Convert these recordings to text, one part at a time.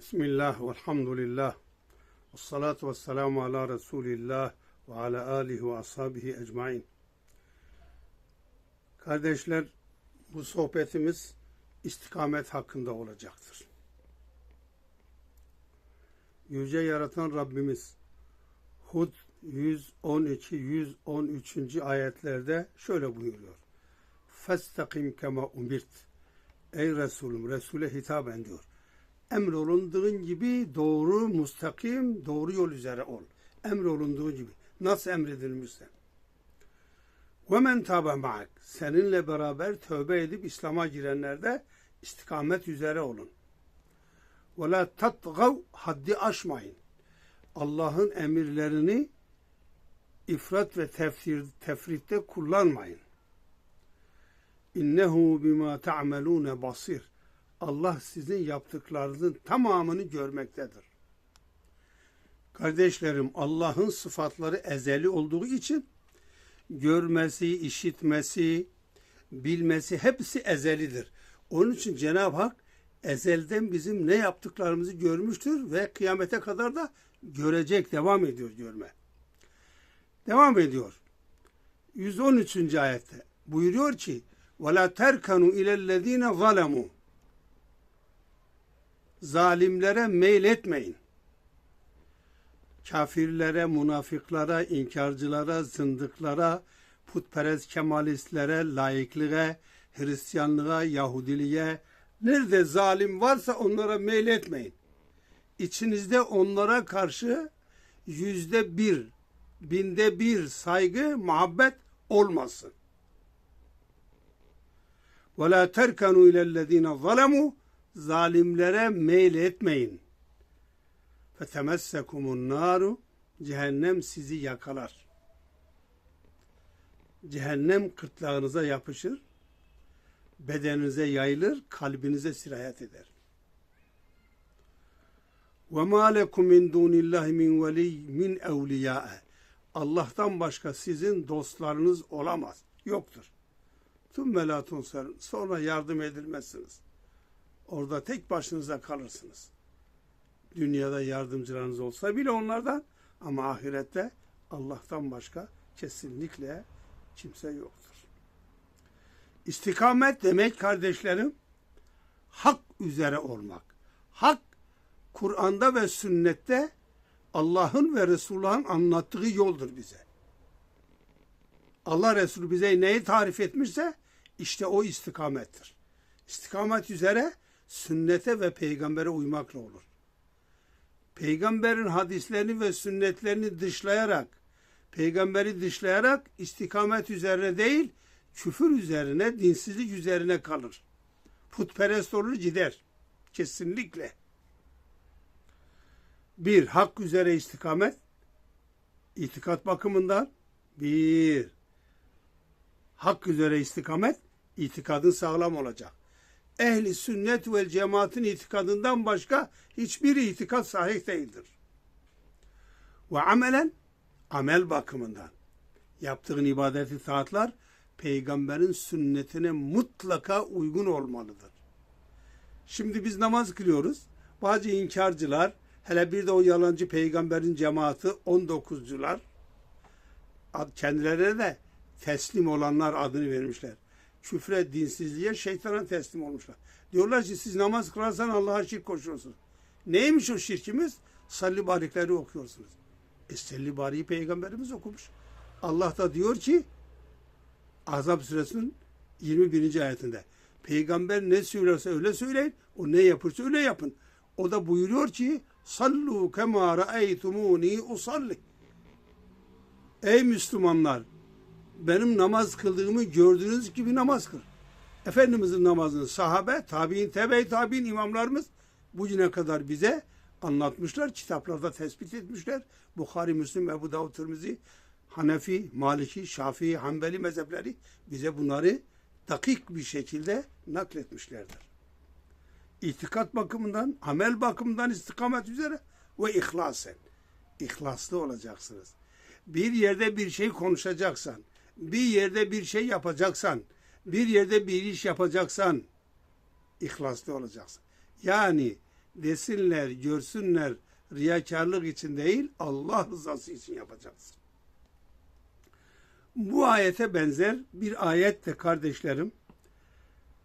Bismillah, velhamdülillah, ve salatu ve selamu ala Resulillah ve ala alihi ve ashabihi ecmain. Kardeşler, bu sohbetimiz istikamet hakkında olacaktır. Yüce yaratan Rabbimiz Hud 112 113. ayetlerde şöyle buyuruyor. Festakim kema umirt. Ey Resulüm, Resul'e hitaben diyor. Emrolunduğun gibi doğru, mustakim, doğru yol üzere ol. Emrolunduğun gibi. Nasıl emredilmişse. Ve men tabe ma'ak. Seninle beraber tövbe edip İslam'a girenler de istikamet üzere olun. Ve la tatgav haddi aşmayın. Allah'ın emirlerini ifrat ve tefsir, tefritte kullanmayın. İnnehu bima ta'melune basir. Allah sizin yaptıklarınızın tamamını görmektedir. Kardeşlerim Allah'ın sıfatları ezeli olduğu için görmesi, işitmesi, bilmesi hepsi ezelidir. Onun için Cenab-ı Hak ezelden bizim ne yaptıklarımızı görmüştür ve kıyamete kadar da görecek, devam ediyor görme. Devam ediyor. 113. ayette buyuruyor ki وَلَا تَرْكَنُوا اِلَى الَّذ۪ينَ ظَلَمُوا Zalimlere meyletmeyin. Kafirlere, münafıklara, inkarcılara, zındıklara, putperest kemalistlere, laikliğe, Hristiyanlığa, Yahudiliğe, nerede zalim varsa onlara meyletmeyin. İçinizde onlara karşı yüzde bir, binde bir saygı, muhabbet olmasın. وَلَا تَرْكَنُوا اِلَى الَّذ۪ينَ ظَلَمُوا zalimlere meyil etmeyin. Fetemessekumun naru cehennem sizi yakalar. Cehennem kırtlağınıza yapışır, bedeninize yayılır, kalbinize sirayet eder. Ve ma lekum min dunillahi min veli min evliya. Allah'tan başka sizin dostlarınız olamaz, yoktur. Tüm melatun sonra yardım edilmezsiniz.'' Orada tek başınıza kalırsınız. Dünyada yardımcılarınız olsa bile onlardan ama ahirette Allah'tan başka kesinlikle kimse yoktur. İstikamet demek kardeşlerim hak üzere olmak. Hak Kur'an'da ve sünnette Allah'ın ve Resulullah'ın anlattığı yoldur bize. Allah Resulü bize neyi tarif etmişse işte o istikamettir. İstikamet üzere sünnete ve peygambere uymakla olur. Peygamberin hadislerini ve sünnetlerini dışlayarak, peygamberi dışlayarak istikamet üzerine değil, küfür üzerine, dinsizlik üzerine kalır. Putperest olur gider. Kesinlikle. Bir, hak üzere istikamet, itikat bakımından. Bir, hak üzere istikamet, itikadın sağlam olacak. Ehli sünnet ve cemaatin itikadından başka hiçbir itikat sahih değildir. Ve amelen, amel bakımından. Yaptığın ibadeti saatler, peygamberin sünnetine mutlaka uygun olmalıdır. Şimdi biz namaz kılıyoruz. Bazı inkarcılar, hele bir de o yalancı peygamberin cemaati 19'cular, kendilerine de teslim olanlar adını vermişler. Küfre, dinsizliğe, şeytana teslim olmuşlar. Diyorlar ki siz namaz kılarsan Allah'a şirk koşuyorsunuz. Neymiş o şirkimiz? Salli barikleri okuyorsunuz. E salli bariyi peygamberimiz okumuş. Allah da diyor ki Azap suresinin 21. ayetinde peygamber ne söylerse öyle söyleyin. O ne yapırsa öyle yapın. O da buyuruyor ki sallu kema ra'eytumuni usalli. Ey Müslümanlar benim namaz kıldığımı gördüğünüz gibi namaz kıl. Efendimizin namazını sahabe, tabi'in, tebe tabi'in imamlarımız bugüne kadar bize anlatmışlar. Kitaplarda tespit etmişler. Bukhari, Müslim, Ebu Davud, Tirmizi, Hanefi, Maliki, Şafii, Hanbeli mezhepleri bize bunları dakik bir şekilde nakletmişlerdir. İtikat bakımından, amel bakımından istikamet üzere ve ihlasen. İhlaslı olacaksınız. Bir yerde bir şey konuşacaksan, bir yerde bir şey yapacaksan, bir yerde bir iş yapacaksan ihlaslı olacaksın. Yani Desinler, görsünler, riyakarlık için değil, Allah rızası için yapacaksın. Bu ayete benzer bir ayet de kardeşlerim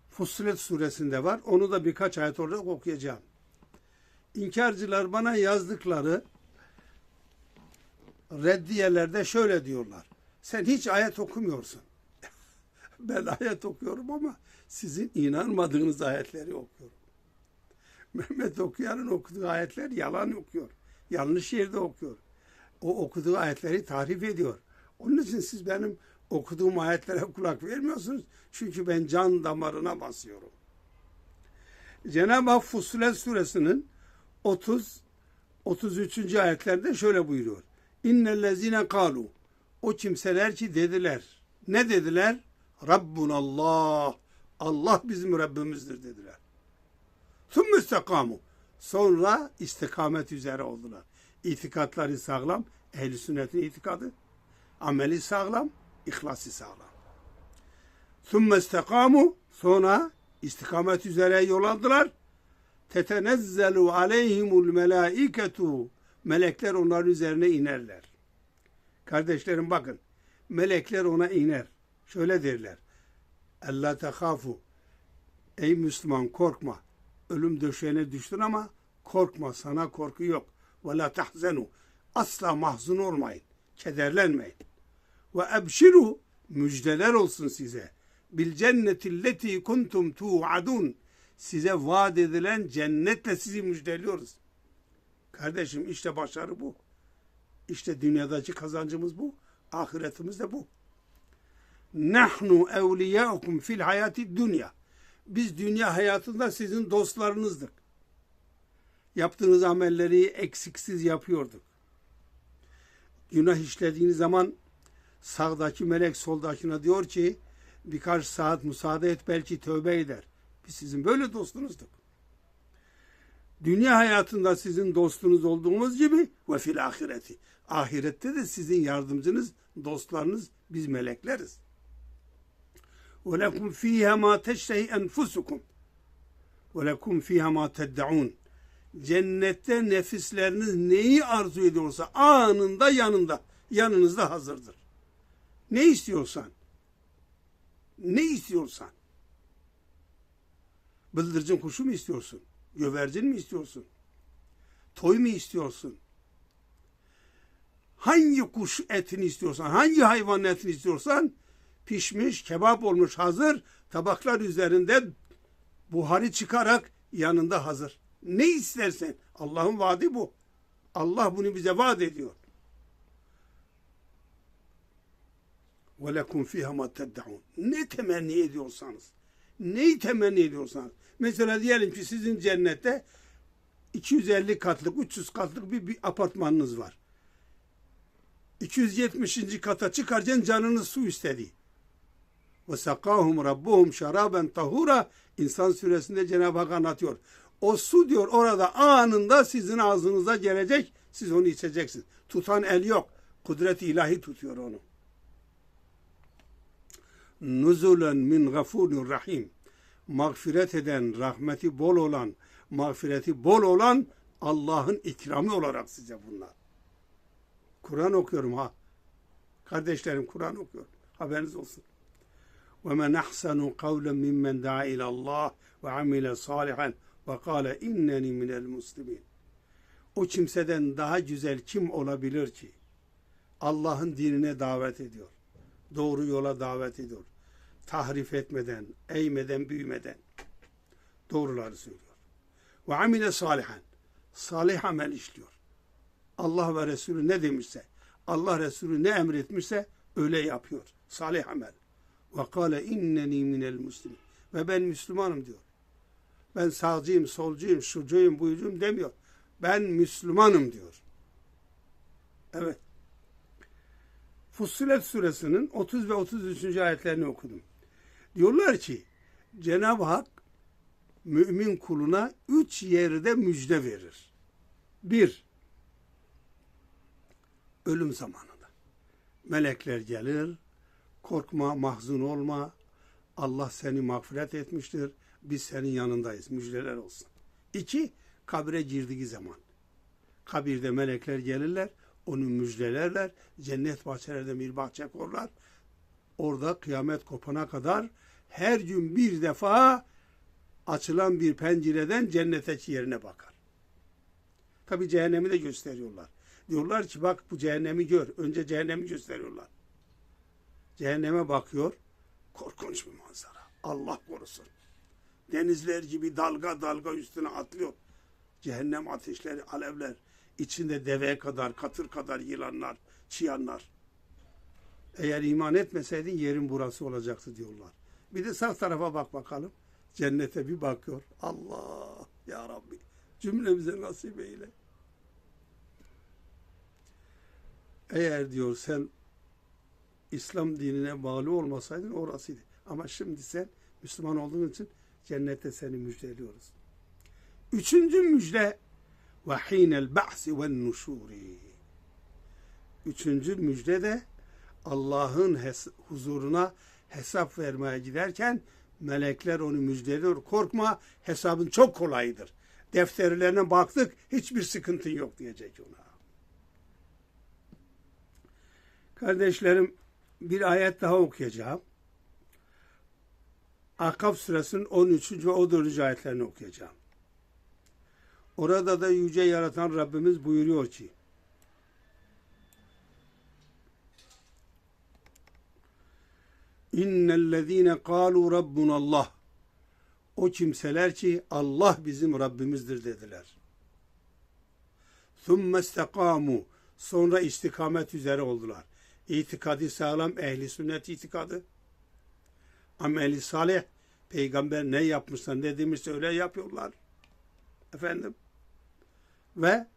Fussilet suresinde var. Onu da birkaç ayet olarak okuyacağım. İnkarcılar bana yazdıkları reddiyelerde şöyle diyorlar. Sen hiç ayet okumuyorsun. ben ayet okuyorum ama sizin inanmadığınız ayetleri okuyorum. Mehmet okuyanın okuduğu ayetler yalan okuyor. Yanlış yerde okuyor. O okuduğu ayetleri tahrif ediyor. Onun için siz benim okuduğum ayetlere kulak vermiyorsunuz. Çünkü ben can damarına basıyorum. Cenab-ı Hak Fussilet suresinin 30 33. ayetlerde şöyle buyuruyor. İnnellezine kalu o kimseler ki dediler. Ne dediler? Rabbunallah. Allah bizim Rabbimizdir dediler. Tüm istikamu. Sonra istikamet üzere oldular. İtikatları sağlam. Ehl-i sünnetin itikadı. Ameli sağlam. İhlası sağlam. Tüm istikamu. Sonra istikamet üzere yol aldılar. Tetenezzelu aleyhimul melaiketu. Melekler onların üzerine inerler. Kardeşlerim bakın. Melekler ona iner. Şöyle derler. Allah tehafu. Ey Müslüman korkma. Ölüm döşeğine düştün ama korkma sana korku yok. Ve la tahzenu. Asla mahzun olmayın. Kederlenmeyin. Ve ebşiru müjdeler olsun size. Bil cennetilleti kuntum tu'adun. Size vaat edilen cennetle sizi müjdeliyoruz. Kardeşim işte başarı bu. İşte dünyadaki kazancımız bu. Ahiretimiz de bu. Nahnu evliyaukum fil hayati dünya. Biz dünya hayatında sizin dostlarınızdık. Yaptığınız amelleri eksiksiz yapıyorduk. Günah işlediğiniz zaman sağdaki melek soldakine diyor ki birkaç saat müsaade et belki tövbe eder. Biz sizin böyle dostunuzduk. Dünya hayatında sizin dostunuz olduğumuz gibi ve fil ahireti. Ahirette de sizin yardımcınız, dostlarınız biz melekleriz. Fiha ma teştehi enfusukum. Ve lekum fiha ma ted'un. Cennette nefisleriniz neyi arzu ediyorsa anında yanında, yanınızda hazırdır. Ne istiyorsan, ne istiyorsan. Bıldırcın kuşu mu istiyorsun? Gövercin mi istiyorsun? Toy mu istiyorsun? Hangi kuş etini istiyorsan, hangi hayvan etini istiyorsan pişmiş, kebap olmuş hazır, tabaklar üzerinde buhari çıkarak yanında hazır. Ne istersen. Allah'ın vaadi bu. Allah bunu bize vaat ediyor. وَلَكُمْ فِيهَا مَا تَدَّعُونَ Ne temenni ediyorsanız, neyi temenni ediyorsanız. Mesela diyelim ki sizin cennette 250 katlık, 300 katlık bir, bir apartmanınız var. 270. kata çıkarken canınız su istedi. Ve sakahum rabbuhum şaraben tahura İnsan suresinde Cenab-ı Hak anlatıyor. O su diyor orada anında sizin ağzınıza gelecek. Siz onu içeceksiniz. Tutan el yok. Kudret-i ilahi tutuyor onu. Nuzulen min gafurun rahim. Mağfiret eden, rahmeti bol olan, mağfireti bol olan Allah'ın ikramı olarak size bunlar. Kur'an okuyorum ha. Kardeşlerim Kur'an okuyorum. Haberiniz olsun. وَمَنْ أَحْسَنُ قَوْلًا مِمَّنْ دَعَا إِلَى اللّٰهِ وَعَمِلَ صَالِحًا وَقَالَ اِنَّنِي مِنَ الْمُسْلِمِينَ O kimseden daha güzel kim olabilir ki? Allah'ın dinine davet ediyor. Doğru yola davet ediyor. Tahrif etmeden, eğmeden, büyümeden. Doğruları söylüyor. Ve amile salihan. Salih amel işliyor. Allah ve Resulü ne demişse, Allah Resulü ne emretmişse öyle yapıyor. Salih amel. Ve kâle inneni minel muslimin. Ve ben Müslümanım diyor. Ben sağcıyım, solcuyum, şucuyum, buyucuyum demiyor. Ben Müslümanım diyor. Evet. Fussilet suresinin 30 ve 33. ayetlerini okudum. Diyorlar ki Cenab-ı Hak mümin kuluna üç yerde müjde verir. Bir, ölüm zamanında. Melekler gelir, korkma, mahzun olma, Allah seni mağfiret etmiştir, biz senin yanındayız, müjdeler olsun. İki, kabre girdiği zaman. Kabirde melekler gelirler, onu müjdelerler. Cennet bahçelerinde bir bahçe korlar. Orada kıyamet kopana kadar her gün bir defa açılan bir pencereden cennete yerine bakar. Tabi cehennemi de gösteriyorlar. Diyorlar ki bak bu cehennemi gör. Önce cehennemi gösteriyorlar. Cehenneme bakıyor. Korkunç bir manzara. Allah korusun. Denizler gibi dalga dalga üstüne atlıyor. Cehennem ateşleri, alevler. İçinde deve kadar, katır kadar yılanlar, çıyanlar. Eğer iman etmeseydin yerin burası olacaktı diyorlar. Bir de sağ tarafa bak bakalım. Cennete bir bakıyor. Allah ya Rabbi cümlemize nasip eyle. Eğer diyor sen İslam dinine bağlı olmasaydın orasıydı. Ama şimdi sen Müslüman olduğun için cennette seni müjdeliyoruz. Üçüncü müjde ve hinel ba'si ve nuşuri. Üçüncü müjde de Allah'ın hes- huzuruna hesap vermeye giderken melekler onu müjdeliyor. Korkma hesabın çok kolaydır. Defterlerine baktık hiçbir sıkıntın yok diyecek ona. Kardeşlerim bir ayet daha okuyacağım. Akaf suresinin 13. ve 14. ayetlerini okuyacağım. Orada da yüce yaratan Rabbimiz buyuruyor ki İnnellezîne kâlu rabbunallah O kimseler ki Allah bizim Rabbimizdir dediler. Thumme istekamu Sonra istikamet üzere oldular itikadi sağlam ehli sünnet itikadı. Ameli salih peygamber ne yapmışsa ne demişse öyle yapıyorlar. Efendim ve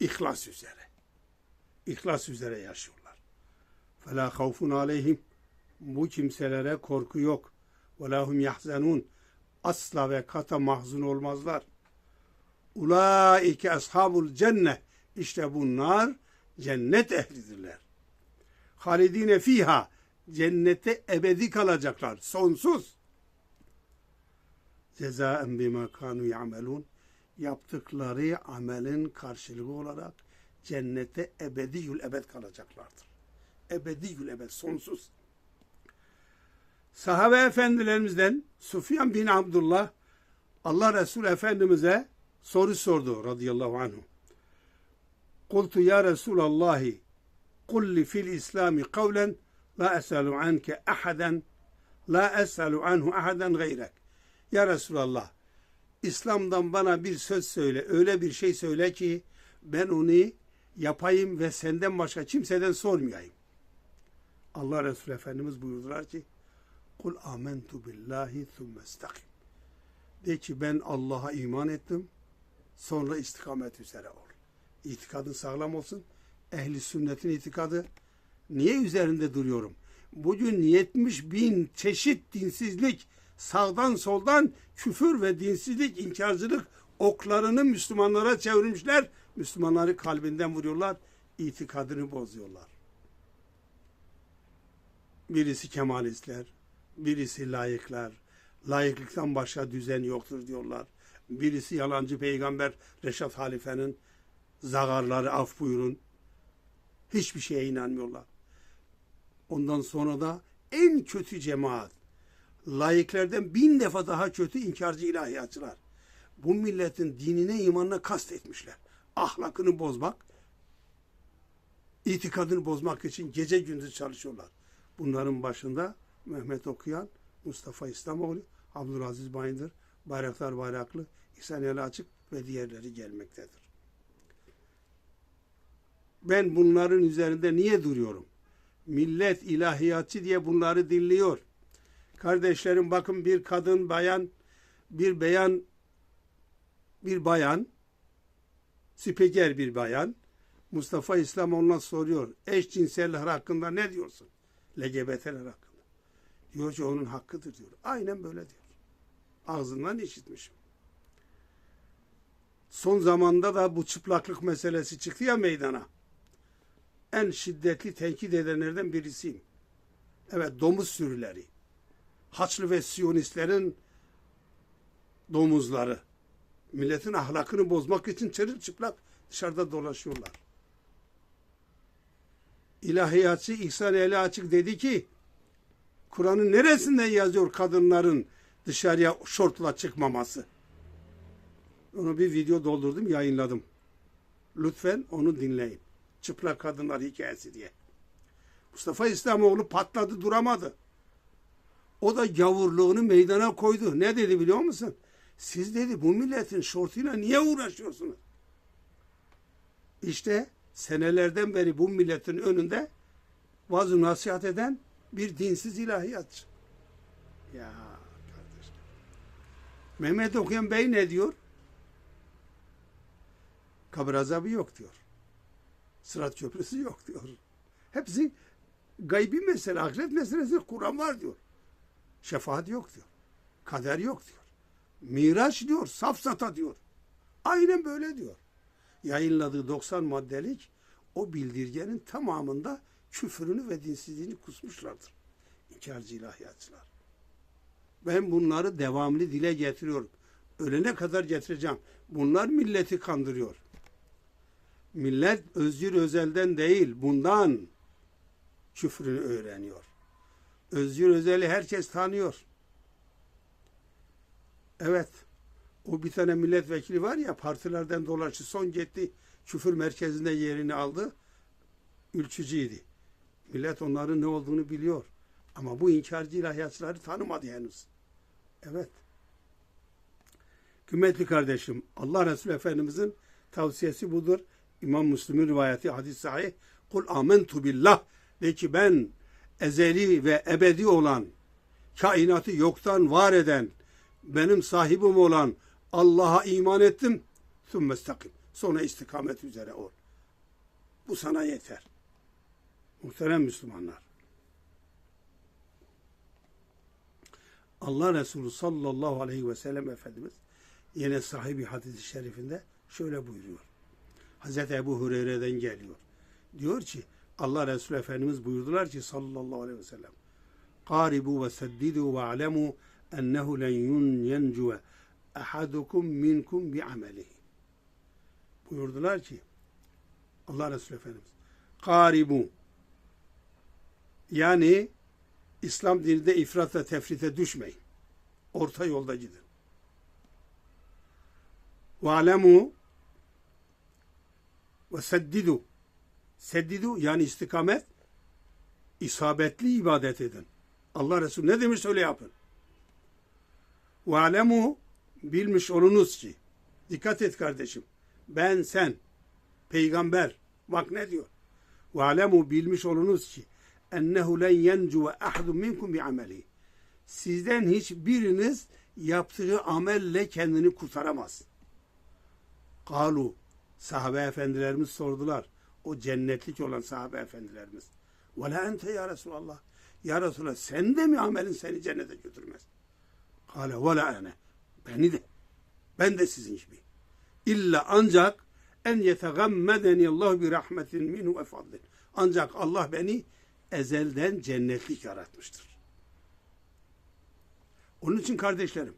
ihlas üzere. İhlas üzere yaşıyorlar. Fela havfun aleyhim bu kimselere korku yok. Ve lahum yahzenun asla ve kata mahzun olmazlar. Ulaike ashabul cennet işte bunlar cennet ehlidirler. Halidine fiha. Cennete ebedi kalacaklar. Sonsuz. Cezaen bima kanu ya'melun. Yaptıkları amelin karşılığı olarak cennete ebediyül ebed kalacaklardır. Ebediyül ebed. Sonsuz. Sahabe efendilerimizden Sufyan bin Abdullah Allah Resulü Efendimiz'e soru sordu radıyallahu anhu. Kultu ya Resulallahi kulli fil İslami kavlen la esalu anke ahaden la esalu anhu ahaden gayrek. Ya Resulallah İslam'dan bana bir söz söyle, öyle bir şey söyle ki ben onu yapayım ve senden başka kimseden sormayayım. Allah Resulü Efendimiz buyurdular ki Kul amentu billahi thumme istakim. De ki ben Allah'a iman ettim. Sonra istikamet üzere ol. İtikadın sağlam olsun. Ehli sünnetin itikadı. Niye üzerinde duruyorum? Bugün 70 bin çeşit dinsizlik sağdan soldan küfür ve dinsizlik, inkarcılık oklarını Müslümanlara çevirmişler. Müslümanları kalbinden vuruyorlar. itikadını bozuyorlar. Birisi Kemalistler, birisi layıklar. Layıklıktan başka düzen yoktur diyorlar. Birisi yalancı peygamber Reşat Halife'nin zagarları af buyurun. Hiçbir şeye inanmıyorlar. Ondan sonra da en kötü cemaat. Layıklerden bin defa daha kötü inkarcı ilahiyatçılar. Bu milletin dinine imanına kastetmişler. Ahlakını bozmak, itikadını bozmak için gece gündüz çalışıyorlar. Bunların başında Mehmet Okuyan, Mustafa İslamoğlu, Abdülaziz Bayındır, Bayraktar Bayraklı, İhsan Ali Açık ve diğerleri gelmektedir. Ben bunların üzerinde niye duruyorum? Millet ilahiyatçı diye bunları dinliyor. Kardeşlerim bakın bir kadın bayan, bir beyan, bir bayan, spiker bir bayan, Mustafa İslam ona soruyor. Eşcinseller hakkında ne diyorsun? LGBT'ler hakkında. Diyor ki onun hakkıdır diyor. Aynen böyle diyor. Ağzından işitmişim. Son zamanda da bu çıplaklık meselesi çıktı ya meydana. En şiddetli tenkit edenlerden birisiyim. Evet domuz sürüleri. Haçlı ve Siyonistlerin domuzları. Milletin ahlakını bozmak için çırılçıplak dışarıda dolaşıyorlar. İlahiyatçı İhsan Eli Açık dedi ki Kur'an'ın neresinde yazıyor kadınların dışarıya şortla çıkmaması? Onu bir video doldurdum, yayınladım. Lütfen onu dinleyin. Çıplak kadınlar hikayesi diye. Mustafa İslamoğlu patladı duramadı. O da gavurluğunu meydana koydu. Ne dedi biliyor musun? Siz dedi bu milletin şortuyla niye uğraşıyorsunuz? İşte senelerden beri bu milletin önünde vaaz nasihat eden bir dinsiz ilahiyatçı. Ya kardeşler. Mehmet Okuyan Bey ne diyor? Kabir azabı yok diyor. Sırat köprüsü yok diyor. Hepsi gaybi mesele, ahiret meselesi Kur'an var diyor. Şefaat yok diyor. Kader yok diyor. Miraç diyor, safsata diyor. Aynen böyle diyor. Yayınladığı 90 maddelik o bildirgenin tamamında küfrünü ve dinsizliğini kusmuşlardır. İnkarcı ilahiyatçılar. Ben bunları devamlı dile getiriyorum. Ölene kadar getireceğim. Bunlar milleti kandırıyor. Millet Özgür Özel'den değil, bundan küfrünü öğreniyor. Özgür Özel'i herkes tanıyor. Evet. O bir tane milletvekili var ya partilerden dolaştı. Son gitti küfür merkezinde yerini aldı. Ülkücüydü. Millet onların ne olduğunu biliyor. Ama bu inkarcı ilahiyatçıları tanımadı henüz. Evet. Kıymetli kardeşim, Allah Resulü Efendimizin tavsiyesi budur. İmam Müslim'in rivayeti hadis sahih. Kul amentu billah. De ki ben ezeli ve ebedi olan, kainatı yoktan var eden, benim sahibim olan Allah'a iman ettim. Sümme istakim. Sonra istikamet üzere ol. Bu sana yeter. Muhterem Müslümanlar. Allah Resulü sallallahu aleyhi ve sellem Efendimiz yine sahibi hadis-i şerifinde şöyle buyuruyor. Hazreti Ebu Hureyre'den geliyor. Diyor ki Allah Resulü Efendimiz buyurdular ki sallallahu aleyhi ve sellem alemu ennehu len yun yencuve ahadukum minkum bi amelihi. Buyurdular ki Allah Resulü Efendimiz Qaribu yani İslam dininde ifrat ve tefrite düşmeyin. Orta yolda gidin. Ve alemu ve seddidu seddidu yani istikamet isabetli ibadet edin. Allah Resulü ne demiş öyle yapın. Ve alemu bilmiş olunuz ki dikkat et kardeşim ben sen peygamber bak ne diyor. Ve alemu bilmiş olunuz ki ennehu len yencu ahadun minkum bi ameli. Sizden hiçbiriniz yaptığı amelle kendini kurtaramaz. Kalu sahabe efendilerimiz sordular. O cennetlik olan sahabe efendilerimiz. Ve la ente ya Resulallah. Ya Resulallah sen de mi amelin seni cennete götürmez? Kale ve la ene. Beni de. Ben de sizin gibi. İlla ancak en yetegammedeni Allah bir rahmetin minhu ve fadlin. Ancak Allah beni ezelden cennetlik yaratmıştır. Onun için kardeşlerim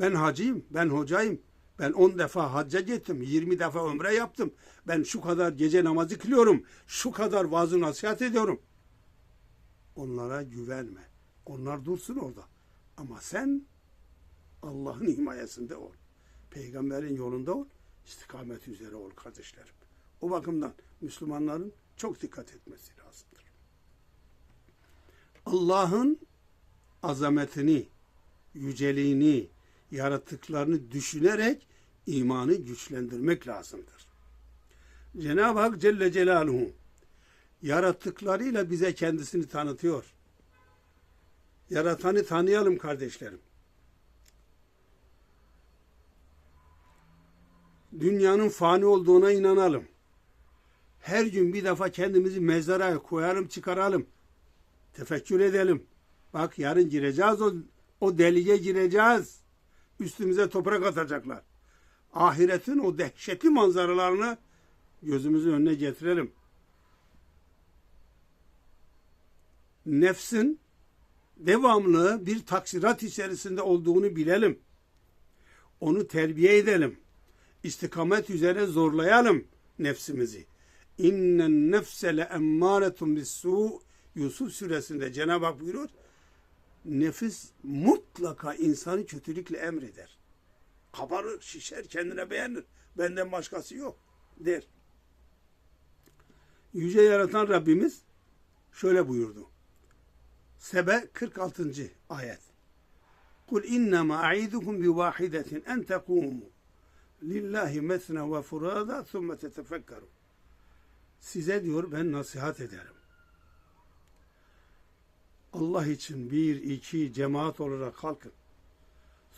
ben hacıyım, ben hocayım. Ben 10 defa hacca gittim, 20 defa ömre yaptım. Ben şu kadar gece namazı kılıyorum, şu kadar vaazı nasihat ediyorum. Onlara güvenme. Onlar dursun orada. Ama sen Allah'ın himayesinde ol. Peygamberin yolunda ol. istikamet üzere ol kardeşlerim. O bakımdan Müslümanların çok dikkat etmesi lazımdır. Allah'ın azametini, yüceliğini, yaratıklarını düşünerek imanı güçlendirmek lazımdır. Cenab-ı Hak Celle Celaluhu yarattıklarıyla bize kendisini tanıtıyor. Yaratanı tanıyalım kardeşlerim. Dünyanın fani olduğuna inanalım. Her gün bir defa kendimizi mezara koyalım, çıkaralım. Tefekkür edelim. Bak yarın gireceğiz o, o deliğe gireceğiz. Üstümüze toprak atacaklar. Ahiretin o dehşetli manzaralarını gözümüzün önüne getirelim. Nefsin devamlı bir taksirat içerisinde olduğunu bilelim. Onu terbiye edelim. İstikamet üzere zorlayalım nefsimizi. İnnen nefse le emmâretun bis-sû Yusuf suresinde Cenab-ı Hak buyuruyor. Nefis mutlaka insanı kötülükle emreder. Kabarır, şişer, kendine beğenir. Benden başkası yok der. Yüce yaratan Rabbimiz şöyle buyurdu. Sebe 46. ayet. Kul innema a'idukum bi vahidetin en tekumu lillahi mesna ve furada thumme tetefekkaru. Size diyor ben nasihat ederim. Allah için bir, iki cemaat olarak kalkın.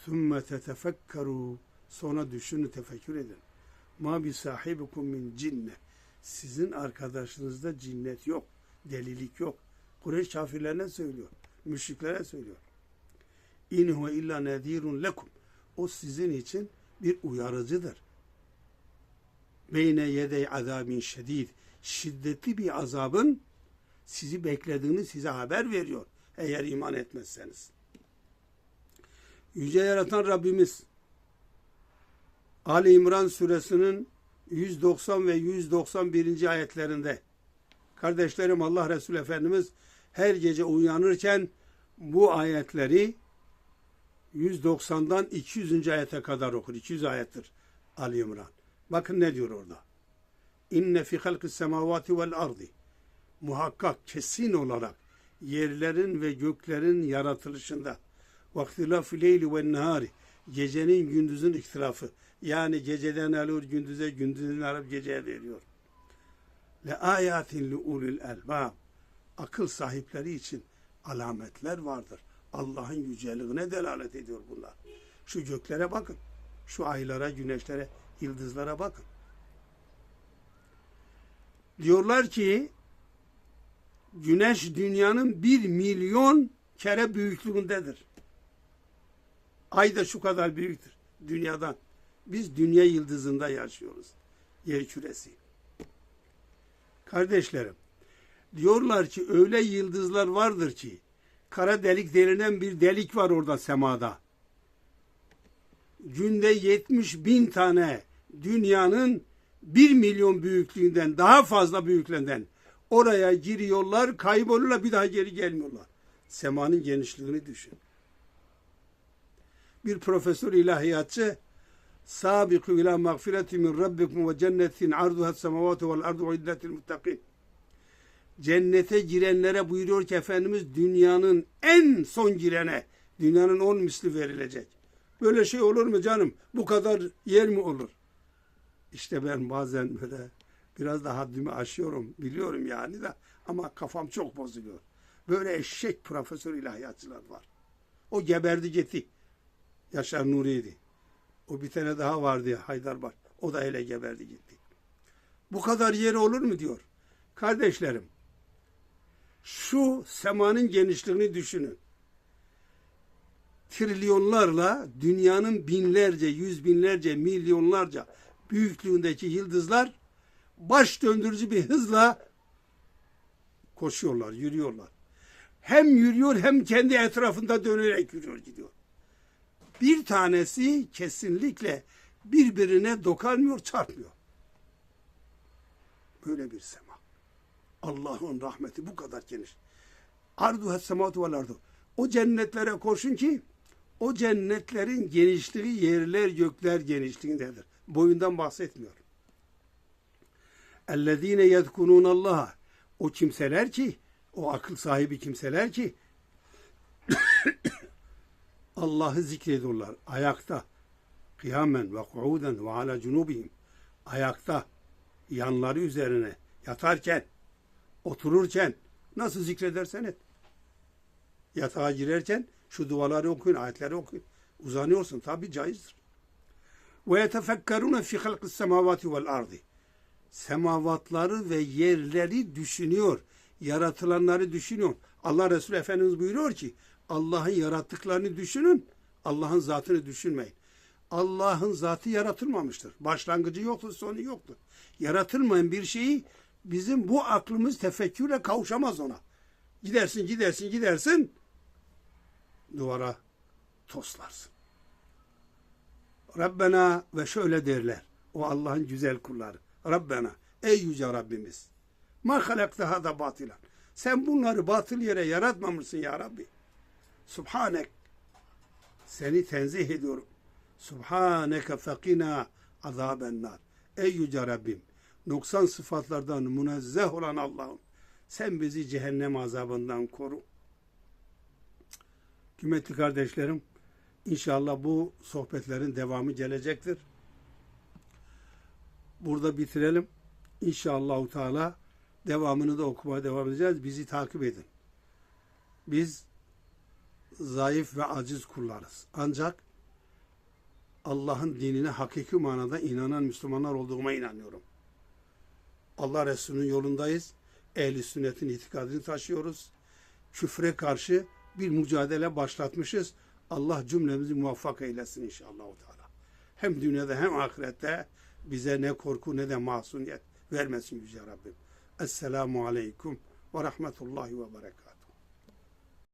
Thumme tetefekkaru. Sonra düşünün, tefekkür edin. Ma bi sahibikum min cinne. Sizin arkadaşınızda cinnet yok. Delilik yok. Kureyş kafirlerine söylüyor. Müşriklere söylüyor. İn huve illa nedirun lekum. O sizin için bir uyarıcıdır. Beyne yedey azabin şedid. Şiddetli bir azabın sizi beklediğini size haber veriyor. Eğer iman etmezseniz. Yüce yaratan Rabbimiz Ali İmran suresinin 190 ve 191. ayetlerinde kardeşlerim Allah Resulü Efendimiz her gece uyanırken bu ayetleri 190'dan 200. ayete kadar okur. 200 ayettir Ali İmran. Bakın ne diyor orada. İnne fi halkis semavati vel ardi. Muhakkak kesin olarak yerlerin ve göklerin yaratılışında vaktilafı leyli ve nehari gecenin gündüzün ihtilafı yani geceden alıyor gündüze gündüzden alıp geceye veriyor. Le ayatin li ulil elbab akıl sahipleri için alametler vardır. Allah'ın yüceliğine delalet ediyor bunlar. Şu göklere bakın. Şu aylara, güneşlere, yıldızlara bakın. Diyorlar ki güneş dünyanın bir milyon kere büyüklüğündedir. Ay da şu kadar büyüktür dünyadan. Biz dünya yıldızında yaşıyoruz. Yer küresi. Kardeşlerim, diyorlar ki öyle yıldızlar vardır ki kara delik denilen bir delik var orada semada. Günde 70 bin tane dünyanın bir milyon büyüklüğünden daha fazla büyüklüğünden oraya giriyorlar, kaybolurlar, bir daha geri gelmiyorlar. Semanın genişliğini düşün. Bir profesör ilahiyatçı Sabiku ila mağfireti min rabbikum ve cennetin arduha semavatu vel ardu iddetil muttakin. Cennete girenlere buyuruyor ki Efendimiz dünyanın en son girene dünyanın on misli verilecek. Böyle şey olur mu canım? Bu kadar yer mi olur? İşte ben bazen böyle biraz da haddimi aşıyorum. Biliyorum yani de ama kafam çok bozuluyor. Böyle eşek profesör ilahiyatçılar var. O geberdi gitti. Yaşar Nuri'ydi. O bir tane daha vardı ya Haydar O da öyle geberdi gitti. Bu kadar yeri olur mu diyor. Kardeşlerim şu semanın genişliğini düşünün. Trilyonlarla dünyanın binlerce, yüz binlerce, milyonlarca büyüklüğündeki yıldızlar baş döndürücü bir hızla koşuyorlar, yürüyorlar. Hem yürüyor hem kendi etrafında dönerek yürüyor gidiyor. Bir tanesi kesinlikle birbirine dokanmıyor, çarpmıyor. Böyle bir sema. Allah'ın rahmeti bu kadar geniş. Ardu sematu vel ardu. O cennetlere koşun ki o cennetlerin genişliği yerler gökler genişliğindedir. Boyundan bahsetmiyor. Ellezine yezkunun Allah. O kimseler ki, o akıl sahibi kimseler ki Allah'ı zikrediyorlar ayakta. Kıyamen ve kuuden ve ala cunubihim. Ayakta, yanları üzerine yatarken, otururken nasıl zikredersen et. Yatağa girerken şu duaları okuyun, ayetleri okuyun. Uzanıyorsun tabi caizdir. Ve yetefekkerune fi halkis semavati. Semavatları ve yerleri düşünüyor. Yaratılanları düşünüyor. Allah Resulü Efendimiz buyuruyor ki Allah'ın yarattıklarını düşünün. Allah'ın zatını düşünmeyin. Allah'ın zatı yaratılmamıştır. Başlangıcı yoktur, sonu yoktur. Yaratılmayan bir şeyi bizim bu aklımız tefekkürle kavuşamaz ona. Gidersin, gidersin, gidersin duvara toslarsın. Rabbena ve şöyle derler. O Allah'ın güzel kulları. Rabbena ey yüce Rabbimiz. Ma halakta hada batilan. Sen bunları batıl yere yaratmamışsın ya Rabbi. Subhanek. Seni tenzih ediyorum. Subhaneke fekina azaben nar. Ey yüce Rabbim. Noksan sıfatlardan münezzeh olan Allah'ım. Sen bizi cehennem azabından koru. Kıymetli kardeşlerim, inşallah bu sohbetlerin devamı gelecektir. Burada bitirelim. İnşallah Teala devamını da okumaya devam edeceğiz. Bizi takip edin. Biz zayıf ve aciz kullarız. Ancak Allah'ın dinine hakiki manada inanan Müslümanlar olduğuma inanıyorum. Allah Resulü'nün yolundayız. Ehli sünnetin itikadını taşıyoruz. Küfre karşı bir mücadele başlatmışız. Allah cümlemizi muvaffak eylesin inşallah. Hem dünyada hem ahirette bize ne korku ne de mahzuniyet vermesin Yüce Rabbim. Esselamu Aleyküm ve Rahmetullahi ve Berekatuhu.